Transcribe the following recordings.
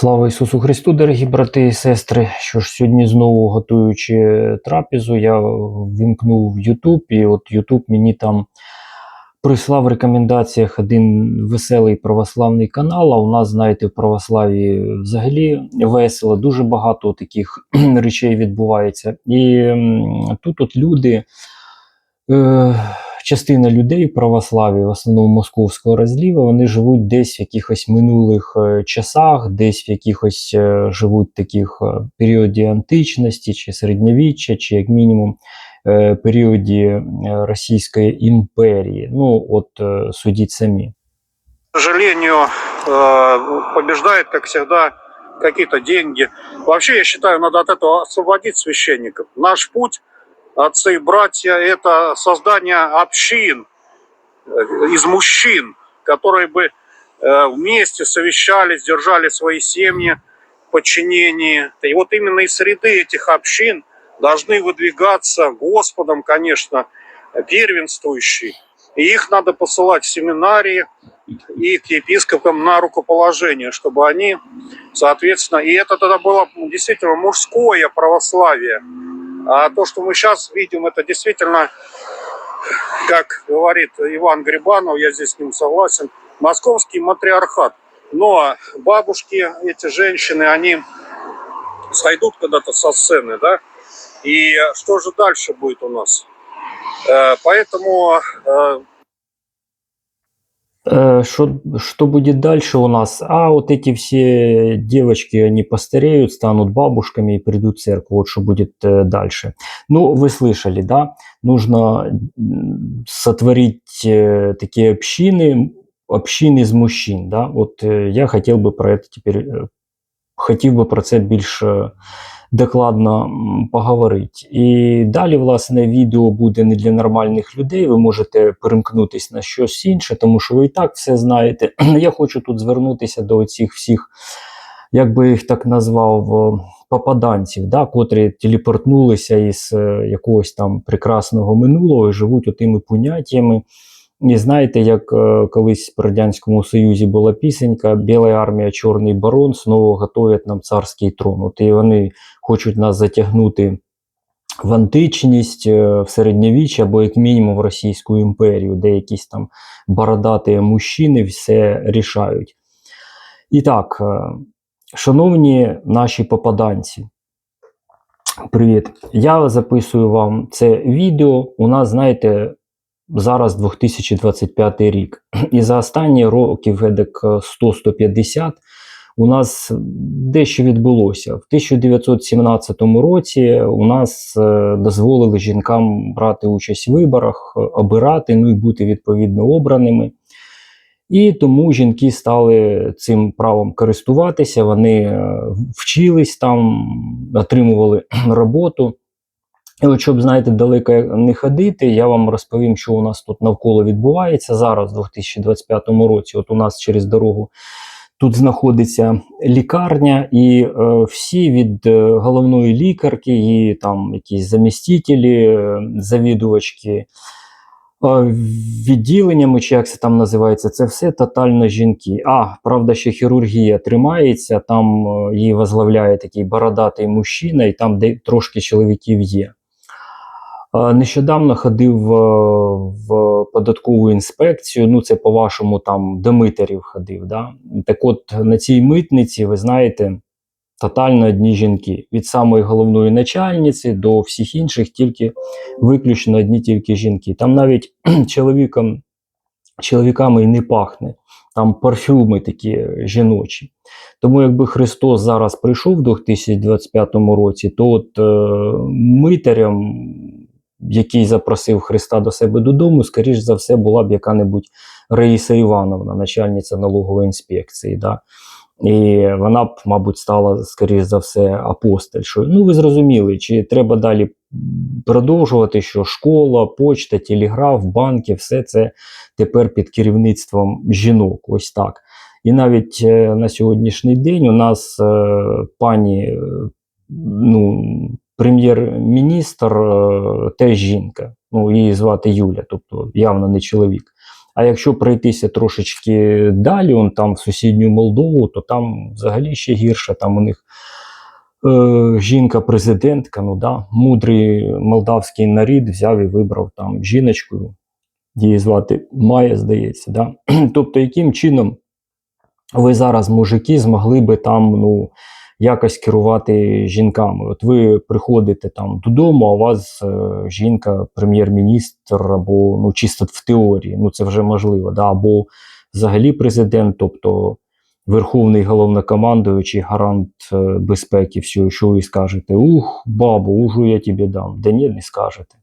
Слава Ісусу Христу, дорогі брати і сестри. Що ж сьогодні знову готуючи трапезу, я вімкнув YouTube, і от YouTube мені там прислав в рекомендаціях один веселий православний канал. А у нас, знаєте, в православі взагалі весело, дуже багато таких речей відбувається. І тут от люди. Е, частина людей православі, в основному московського розліва, вони живуть десь в якихось минулих е, часах, десь в якихось е, живуть таких е, періоді античності чи середньовіччя, чи як мінімум періоді Російської імперії. Ну, от судіть самі. к сожалению, побеждает, как всегда, какие-то деньги. Я считаю, надо от этого освободить священников. Наш путь, отцы и братья, это создание общин э, из мужчин, которые бы э, вместе совещались, держали свои семьи в подчинении. И вот именно из среды этих общин должны выдвигаться Господом, конечно, первенствующие. И их надо посылать в семинарии, и к епископам на рукоположение, чтобы они, соответственно, и это тогда было действительно мужское православие. А то, что мы сейчас видим, это действительно, как говорит Иван Грибанов, я здесь с ним согласен, московский матриархат. Но бабушки, эти женщины, они сойдут когда-то со сцены, да? И что же дальше будет у нас? Э, Поэтому э, Что, что будет дальше у нас? А вот эти все девочки, они постареют, станут бабушками и придут в церковь. Вот что будет э, дальше. Ну, вы слышали, да? Нужно м, сотворить э, такие общины, общины из мужчин, да? Вот э, я хотел бы про это теперь, э, хотів би про це більш е, докладно м, поговорити. І далі, власне, відео буде не для нормальних людей. Ви можете перемкнутись на щось інше, тому що ви і так все знаєте. Я хочу тут звернутися до цих всіх, як би їх так назвав, попаданців, да, котрі телепортнулися із е, якогось там прекрасного минулого і живуть отими поняттями. І знаєте, як е, колись в Радянському Союзі була пісенька Біла армія, Чорний барон знову готують нам царський трон. От і вони хочуть нас затягнути в античність, е, в середньовіччя або як мінімум в Російську імперію, де якісь там бородаті мужчини все рішають. І так, е, шановні наші попаданці, привіт! Я записую вам це відео. У нас, знаєте, зараз 2025 рік. І за останні років едек 100-150 у нас дещо відбулося. В 1917 році у нас е, дозволили жінкам брати участь в виборах, обирати, ну і бути відповідно обраними. І тому жінки стали цим правом користуватися, вони е, вчились там, отримували роботу. І от щоб, знаєте, далеко не ходити, я вам розповім, що у нас тут навколо відбувається зараз, у 2025 році. От у нас через дорогу тут знаходиться лікарня, і е, всі від е, головної лікарки, і там якісь замістителі, е, завідувачки е, відділеннями, чи як це там називається, це все тотально жінки. А, правда, ще хірургія тримається, там е, її возглавляє такий бородатий мужчина, і там де трошки чоловіків є. Е, Нещодавно ходив е, в податкову інспекцію. Ну, це по-вашому там до митерів ходив. Да? Так от на цій митниці, ви знаєте, тотально одні жінки. Від самої головної начальниці до всіх інших, тільки виключно одні тільки жінки. Там навіть чоловікам, чоловіками і не пахне. Там парфюми такі жіночі. Тому якби Христос зараз прийшов в 2025 році, то от е, митарям, який запросив Христа до себе додому, скоріш за все, була б яка-небудь Раїса Івановна, начальниця налогової інспекції. Да? І вона б, мабуть, стала, скоріш за все, апостольшою. Ну, ви зрозуміли, чи треба далі продовжувати, що школа, почта, телеграф, банки, все це тепер під керівництвом жінок. Ось так. І навіть е, на сьогоднішній день у нас е, пані е, ну, прем'єр-міністр е, теж жінка. Ну, її звати Юля, тобто явно не чоловік. А якщо пройтися трошечки далі, он там в сусідню Молдову, то там взагалі ще гірше. Там у них е, жінка-президентка, ну да, мудрий молдавський нарід взяв і вибрав там жіночку, її звати Майя, здається. Да? тобто, яким чином ви зараз, мужики, змогли би там ну, якось керувати жінками? От ви приходите там додому, а у вас е, жінка, прем'єр-міністр, або ну, чисто в теорії, ну це вже можливо, да? або взагалі президент, тобто верховний головнокомандуючий, гарант е, безпеки, всього, що ви скажете? Ух, бабу, ужу я тобі дам. Да ні, не скажете.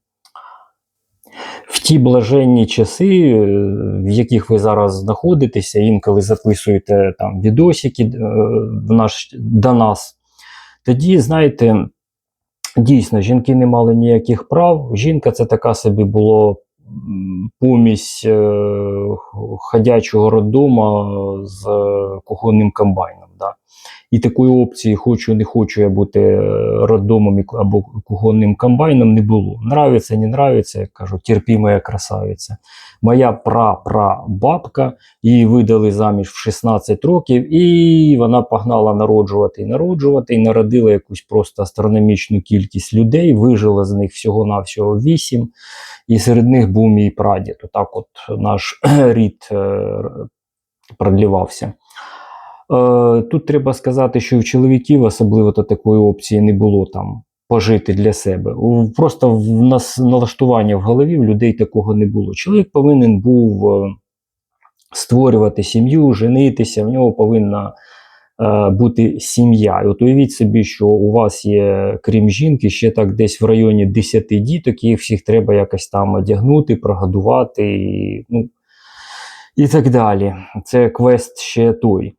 В ті блаженні часи, е, в яких ви зараз знаходитеся, інколи записуєте там відосики е, в наш, до нас, тоді, знаєте, дійсно, жінки не мали ніяких прав. Жінка це така собі було помість е, ходячого роддома з е, кухонним комбайном. Да? І такої опції хочу, не хочу я бути е, роддомом або кухонним комбайном не було. Нравиться, не нравиться, як кажу, терпі моя красавиця. Моя пра-пра-бабка, її видали заміж в 16 років, і вона погнала народжувати і народжувати, і народила якусь просто астрономічну кількість людей, вижила з них всього-навсього 8, і серед них був мій прадід. Отак от наш рід е, продлівався. Е, Тут треба сказати, що у чоловіків особливо такої опції не було там пожити для себе. Просто в нас налаштування в голові в людей такого не було. Чоловік повинен був е, створювати сім'ю, женитися, в нього повинна е, бути сім'я. От уявіть собі, що у вас є, крім жінки, ще так десь в районі 10 діток, їх всіх треба якось там одягнути, прогодувати, і, ну, і так далі. Це квест ще той.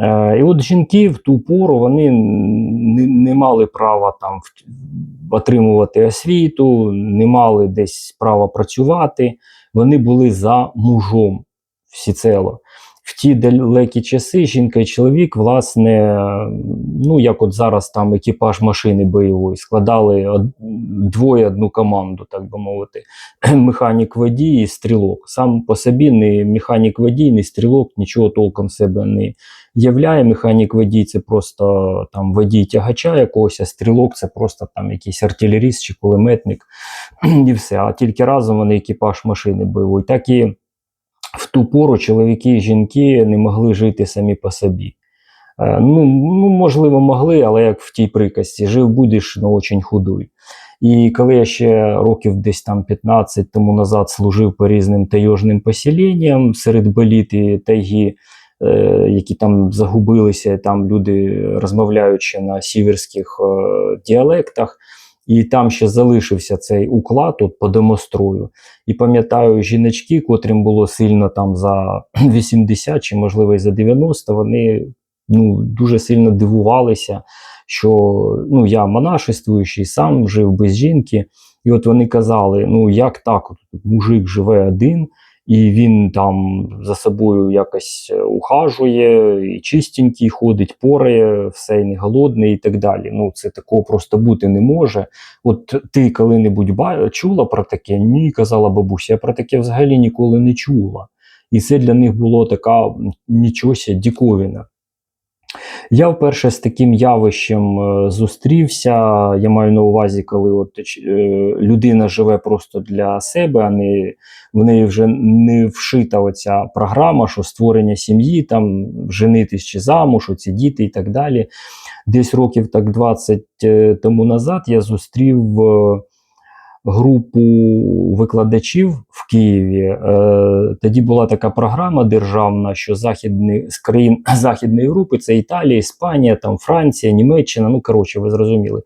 Е, і от жінки в ту пору вони не, мали права там отримувати освіту, не мали десь права працювати. Вони були за мужом всіцело. В ті далекі часи жінка і чоловік, власне, ну як от зараз там екіпаж машини бойової складали двоє одну команду, так би мовити, механік водій і стрілок. Сам по собі не механік водій, не стрілок, нічого толком себе не являє. Механік водій це просто там водій тягача якогось, а стрілок це просто там якийсь артилеріст чи кулеметник, і все. А тільки разом вони екіпаж машини бойової. Так і в ту пору чоловіки і жінки не могли жити самі по собі. Е, Ну, ну, можливо, могли, але як в тій приказці, жив будеш, но очень худой. І коли я ще років десь там 15 тому назад служив по різним тайожним поселенням серед боліт і тайги, е, які там загубилися, там люди розмовляють на сіверських е, діалектах, і там ще залишився цей уклад от, по домострою. І пам'ятаю, жіночки, котрим було сильно там за 80 чи можливо і за 90, вони ну, дуже сильно дивувалися, що ну, я монашествуючий, сам жив без жінки. І от вони казали: ну як так, от, мужик живе один, і він там за собою якось е, ухажує, і чистенький, ходить, порає, все і не голодний, і так далі. Ну, це такого просто бути не може. От ти коли-небудь чула про таке? Ні, казала бабуся, я про таке взагалі ніколи не чула. І це для них було така нічося діковина. Я вперше з таким явищем е, зустрівся. Я маю на увазі, коли от, е, людина живе просто для себе, а не в неї вже не вшита оця програма, що створення сім'ї, там женитись чи замуж, оці діти і так далі. Десь років так 20 е, тому назад я зустрів групу викладачів в Києві. Е, Тоді була така програма державна, що західні, з країн Західної Європи, це Італія, Іспанія, там, Франція, Німеччина, ну коротше, ви зрозуміли.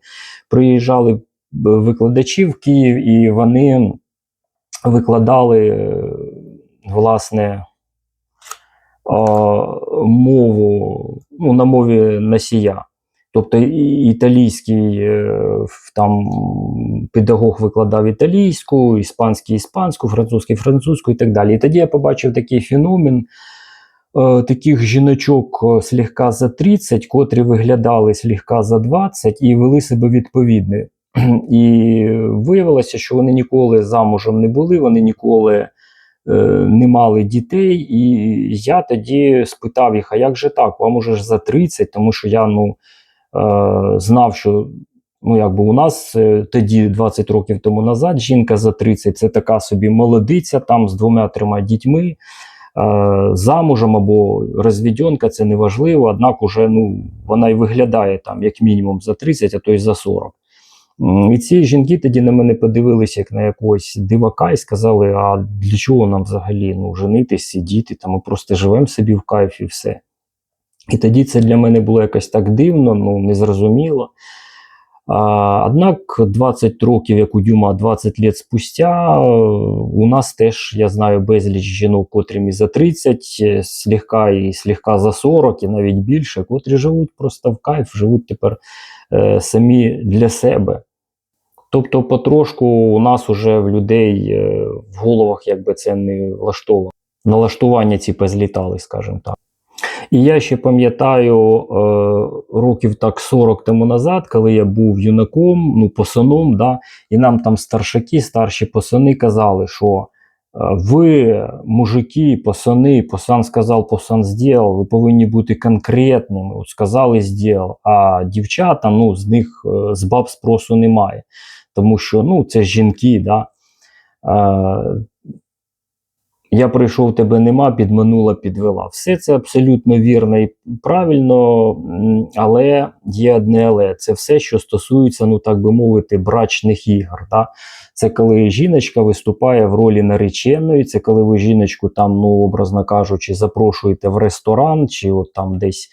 Приїжджали е, викладачі в Київ, і вони викладали е, власне мову ну, на мові носія. Тобто італійський е, там педагог викладав італійську, іспанський іспанську, французький французьку і так далі. І тоді я побачив такий феномен е, таких жіночок е, слегка за 30, котрі виглядали слегка за 20 і вели себе відповідно. І виявилося, що вони ніколи замужем не були, вони ніколи не мали дітей. І я тоді спитав їх: а як же так? Вам уже ж за 30, тому що я ну, знав, що ну, якби у нас е, тоді, 20 років тому назад, жінка за 30 це така собі молодиця там з двома-трьома дітьми. е, Замужем або розвідьонка, це не важливо, однак уже ну, вона і виглядає там як мінімум за 30, а то й за 40. І ці жінки тоді на мене подивилися як на якогось дивака і сказали: а для чого нам взагалі ну, женитись, сидіти, там ми просто живемо собі в кайфі і все. І тоді це для мене було якось так дивно, ну незрозуміло. А, однак 20 років, як у Дюма, 20 літ спустя, у нас теж, я знаю, безліч жінок, котрим і за 30, е, слегка і слегка за 40, і навіть більше, котрі живуть просто в кайф, живуть тепер е, самі для себе. Тобто, потрошку у нас уже в людей е, в головах якби це не влаштовано. Налаштування ці позлітали, скажімо так. І я ще пам'ятаю е, років так 40 тому назад, коли я був юнаком, ну, пасаном, да, і нам там старшаки, старші пасани казали, що е, ви, мужики, пасани, пасан сказав, пасан зробив, ви повинні бути конкретними. От сказали, зробив. А дівчата, ну, з них е, з баб спросу немає. Тому що ну, це жінки, да. Я прийшов, тебе нема, підманула, підвела. Все це абсолютно вірно і правильно, але є одне але. Це все, що стосується, ну так би мовити, брачних ігор. Да? Це коли жіночка виступає в ролі нареченої, це коли ви жіночку там, ну, образно кажучи, запрошуєте в ресторан чи от там десь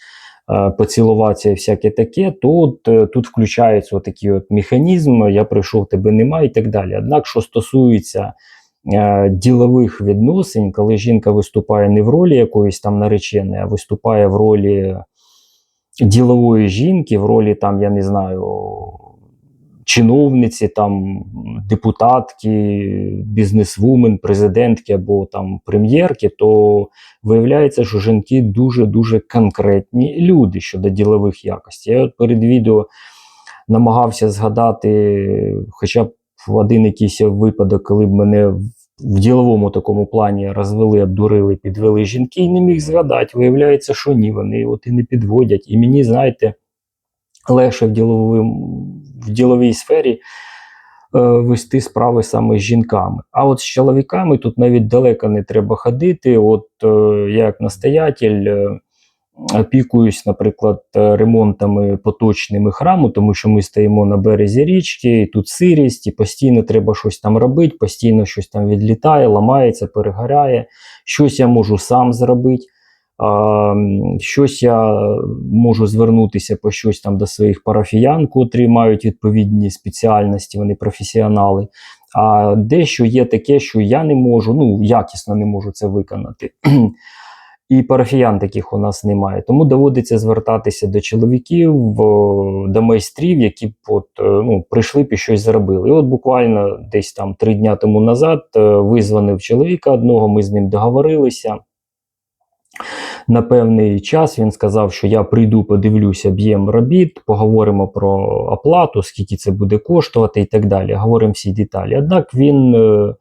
е, поцілуватися і всяке таке, то от, е, тут включається такий от механізм, я прийшов, тебе нема і так далі. Однак, що стосується ділових відносин, коли жінка виступає не в ролі якоїсь там нареченої, а виступає в ролі ділової жінки, в ролі там, я не знаю, чиновниці, там, депутатки, бізнесвумен, президентки або там прем'єрки, то виявляється, що жінки дуже-дуже конкретні люди щодо ділових якостей. Я от перед відео намагався згадати хоча б в один якийсь випадок, коли б мене в- діловому такому плані розвели, обдурили, підвели жінки, і не міг згадати. Виявляється, що ні, вони от і не підводять. І мені, знаєте, легше в, діловому, в діловій сфері е, вести справи саме з жінками. А от з чоловіками тут навіть далеко не треба ходити. От е, як настоятель. е, опікуюсь, наприклад, е, ремонтами поточними храму, тому що ми стоїмо на березі річки, і тут сирість, і постійно треба щось там робити, постійно щось там відлітає, ламається, перегоряє. Щось я можу сам зробити. А, щось я можу звернутися по щось там до своїх парафіян, котрі мають відповідні спеціальності, вони професіонали. А дещо є таке, що я не можу, ну якісно не можу це виконати. І парафіян таких у нас немає. Тому доводиться звертатися до чоловіків, до майстрів, які б от, е, ну, прийшли б і щось зробили. І от буквально десь там три дня тому назад е, визвонив чоловіка одного, ми з ним договорилися. На певний час він сказав, що я прийду, подивлюся об'єм робіт, поговоримо про оплату, скільки це буде коштувати і так далі. Говоримо всі деталі. Однак він е,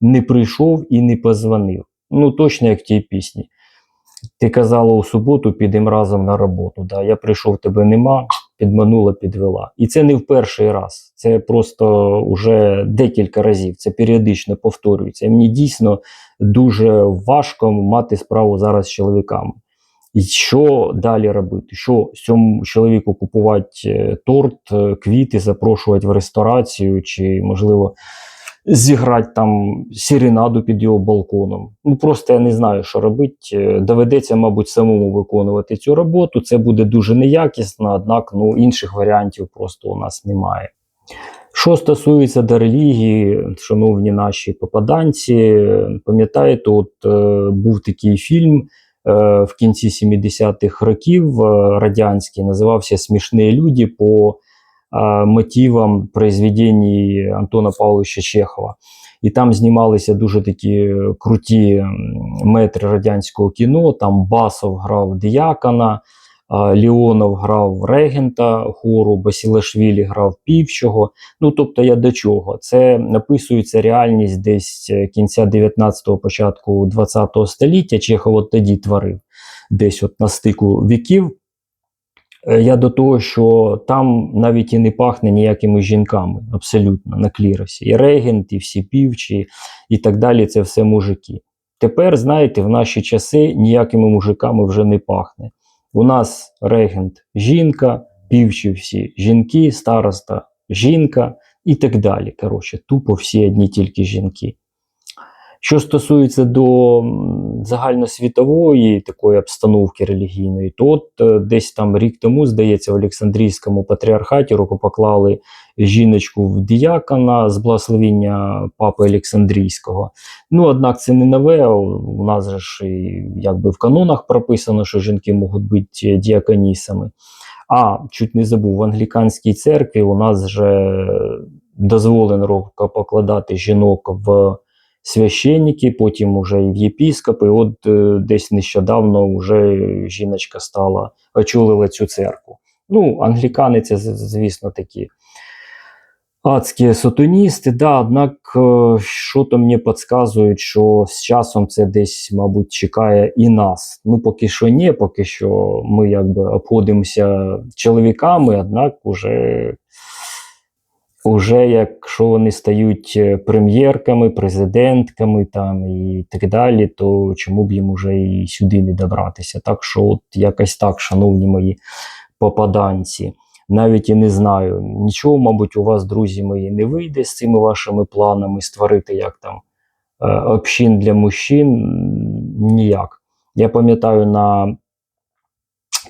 не прийшов і не позвонив. Ну, точно як в тій пісні. Ти казала у суботу, підемо разом на роботу. Да, я прийшов, тебе нема, підманула, підвела. І це не в перший раз. Це просто вже декілька разів. Це періодично повторюється. Мені дійсно дуже важко мати справу зараз з чоловіками. І що далі робити? Що цьому чоловіку купувати е, торт, е, квіти, запрошувати в ресторацію, чи, можливо, зіграти там сіренаду під його балконом. Ну просто я не знаю, що робити. Е, Доведеться, мабуть, самому виконувати цю роботу. Це буде дуже неякісно, однак ну, інших варіантів просто у нас немає. Що стосується до релігії, шановні наші попаданці, пам'ятаєте, от е, був такий фільм е, в кінці 70-х років е, радянський, називався Смішні люди по мотивам произведень Антона Павловича Чехова. І там знімалися дуже такі круті метри радянського кіно. Там Басов грав Діякона, а, Леонов грав регента хору, Басілашвілі грав півчого. Ну тобто, я до чого? Це написується реальність десь е, кінця 19-го, початку 20-го століття. Чехов от тоді творив десь от на стику віків. Е, Я до того, що там навіть і не пахне ніякими жінками, абсолютно на кліросі. І регент, і всі півчі, і так далі. Це все мужики. Тепер, знаєте, в наші часи ніякими мужиками вже не пахне. У нас регент жінка, півчі всі жінки, староста жінка і так далі. Коротше, тупо всі одні тільки жінки. Що стосується до загальносвітової такої обстановки релігійної, то от е, десь там рік тому, здається, в Олександрійському патріархаті рукопоклали жіночку в діякона з благословіння папи Олександрійського. Ну, однак це не нове. У нас же ж якби в канонах прописано, що жінки можуть бути діаконісами. А, чуть не забув, в англіканській церкві у нас же дозволено рукопокладати жінок в священники, потім уже і в єпіскопи. От е, десь нещодавно вже жіночка стала, очолила цю церкву. Ну, англікани це, звісно, такі адські сатаністи, да, однак е, що-то мені підказують, що з часом це десь, мабуть, чекає і нас. Ну, поки що ні, поки що ми якби обходимося чоловіками, однак уже Уже якщо вони стають е, прем'єрками, президентками там і так далі, то чому б їм уже і сюди не добратися? Так що, от якось так, шановні мої попаданці, навіть і не знаю. Нічого, мабуть, у вас, друзі мої, не вийде з цими вашими планами створити як там е, общин для мужчин. Ніяк. Я пам'ятаю на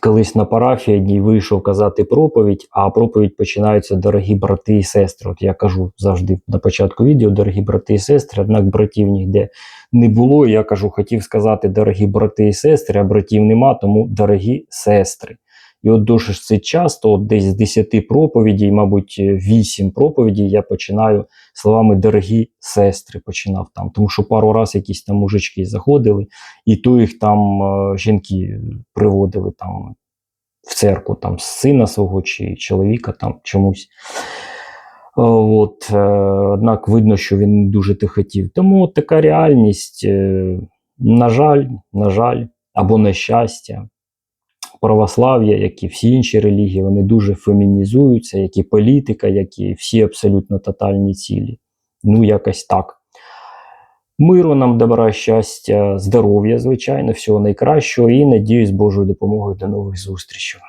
колись на парафії одній вийшов казати проповідь, а проповідь починається дорогі брати і сестри. От я кажу завжди на початку відео, дорогі брати і сестри, однак братів ніде не було. Я кажу, хотів сказати дорогі брати і сестри, а братів нема, тому дорогі сестри. І от дуже це часто, от десь з 10 проповідей, мабуть, 8 проповідей я починаю словами дорогі сестри починав там. Тому що пару раз якісь там мужички заходили, і то їх там е, жінки приводили там в церкву, там сина свого чи чоловіка там чомусь. Е, От, е, однак видно, що він дуже те хотів. Тому така реальність, е, на жаль, на жаль, або на щастя, православ'я, як і всі інші релігії, вони дуже фемінізуються, як і політика, як і всі абсолютно тотальні цілі. Ну, якось так. Миру нам, добра, щастя, здоров'я, звичайно, всього найкращого і надіюсь, Божою допомогою до нових зустрічей.